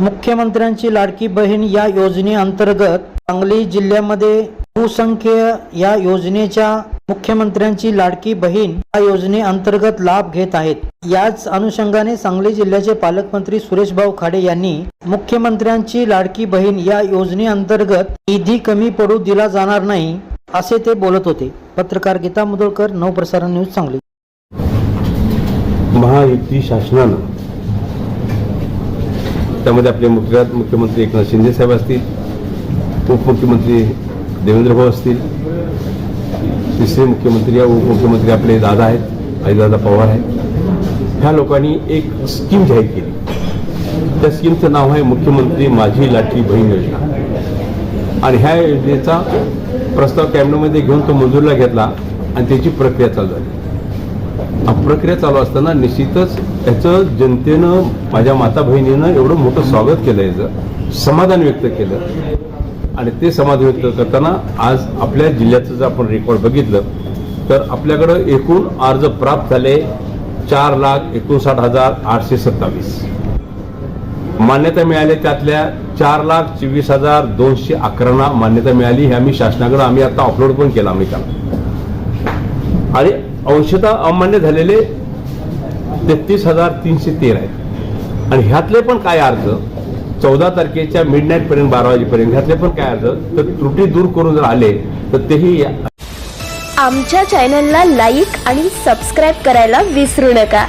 मुख्यमंत्र्यांची लाडकी बहीण या योजनेअंतर्गत सांगली जिल्ह्यामध्ये बहुसंख्य या योजनेच्या मुख्यमंत्र्यांची लाडकी बहीण या योजनेअंतर्गत लाभ घेत आहेत. याच अनुषंगाने सांगली जिल्ह्याचे पालकमंत्री सुरेशभाऊ खाडे यांनी मुख्यमंत्र्यांची लाडकी बहीण या योजनेअंतर्गत निधी कमी पडू दिला जाणार नाही असे ते बोलत होते. पत्रकार गीता मुदोळकर नवप्रसारण न्यूज सांगली. महायुती शासनानं त्यामध्ये आपले मुख्य मुख्यमंत्री एकनाथ शिंदे साहेब असतील उपमुख्यमंत्री देवेंद्र भाऊ असतील तिसरे मुख्यमंत्री या उपमुख्यमंत्री आपले दादा आहेत आईदादा पवार आहेत. ह्या लोकांनी एक स्कीम जाहीर केली. त्या स्कीमचं नाव आहे मुख्यमंत्री माझी लाठी बहीण योजना. आणि ह्या योजनेचा प्रस्ताव कॅबिनेटमध्ये घेऊन तो मंजूरला घेतला आणि त्याची प्रक्रिया चालू झाली. प्रक्रिया चालू असताना निश्चितच त्याचं जनतेनं माझ्या माता बहिणीनं एवढं मोठं स्वागत केलं याचं समाधान व्यक्त केलं. आणि ते समाधान व्यक्त करताना आज आपल्या जिल्ह्याचं जर आपण रेकॉर्ड बघितलं तर आपल्याकडं एकूण अर्ज प्राप्त झाले चार लाख एकोणसाठ हजार आठशे सत्तावीस. मान्यता मिळाली त्यातल्या चार लाख चोवीस हजार दोनशे अकरांना मान्यता मिळाली हे आम्ही शासनाकडं आम्ही आता अपलोड पण केला आम्ही त्याला. आणि अंशतः अमान्य झालेले तेहतीस हजार तीनशे तेरा आहेत. आणि ह्यातले पण काय अर्ज? चौदा तारखेच्या मिडनाईट पर्यंत बारा वाजेपर्यंत ह्यातले पण काय अर्ज? तर त्रुटी दूर करून जर आले तर तेही या- आमच्या चॅनलला लाईक आणि सबस्क्राईब करायला विसरू नका.